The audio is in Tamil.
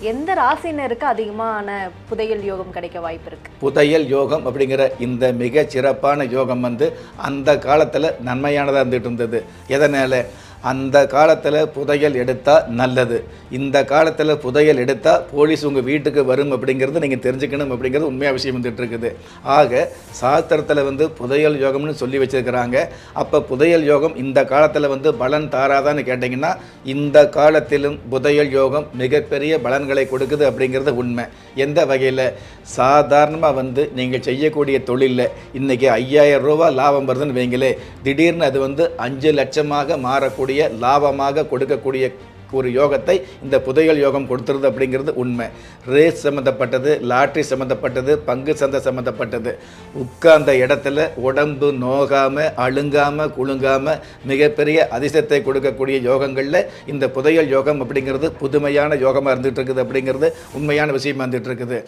எந்த ராசினருக்கு அதிகமான புதையல் யோகம் கிடைக்க வாய்ப்பு இருக்கு? புதையல் யோகம் அப்படிங்கிற இந்த மிக சிறப்பான யோகம் வந்து அந்த காலத்தில் நன்மையானதாக இருந்துகிட்டு இருந்தது. எதனால்? அந்த காலத்தில் புதையல் எடுத்தால் நல்லது. இந்த காலத்தில் புதையல் எடுத்தால் போலீஸ் உங்கள் வீட்டுக்கு வரும் அப்படிங்கிறது நீங்கள் தெரிஞ்சுக்கணும் அப்படிங்கிறது உண்மையாக விஷயம் வந்துட்டு இருக்குது ஆக சாஸ்திரத்தில் வந்து புதையல் யோகம்னு சொல்லி வச்சுருக்கிறாங்க. அப்போ புதையல் யோகம் இந்த காலத்தில் வந்து பலன் தாராதான்னு கேட்டிங்கன்னா இந்த காலத்திலும் புதையல் யோகம் மிகப்பெரிய பலன்களை கொடுக்குது அப்படிங்கிறது உண்மை. எந்த வகையில்? சாதாரணமாக வந்து நீங்கள் செய்யக்கூடிய தொழிலில் இன்றைக்கி ஐயாயிரம் ரூபா லாபம் வருதுன்னு வைங்களே திடீர்னு அது வந்து அஞ்சு லட்சமாக மாறக்கூடிய லாபமாக கொடுக்கக்கூடிய ஒரு யோகத்தை இந்த புதையல் யோகம் கொடுத்துருது அப்படிங்கிறது உண்மை. ரேஸ் சம்மந்தப்பட்டது லாட்ரி சம்மந்தப்பட்டது பங்கு சந்தை சம்மந்தப்பட்டது உட்கார்ந்த இடத்துல உடம்பு நோகாமல் அழுங்காமல் குலுங்காமல் மிகப்பெரிய அதிசயத்தை கொடுக்கக்கூடிய யோகங்களில் இந்த புதையல் யோகம் அப்படிங்கிறது புதுமையான யோகமாக இருந்துகிட்டு இருக்குது அப்படிங்கிறது உண்மையான விஷயமா இருந்துகிட்டு இருக்குது.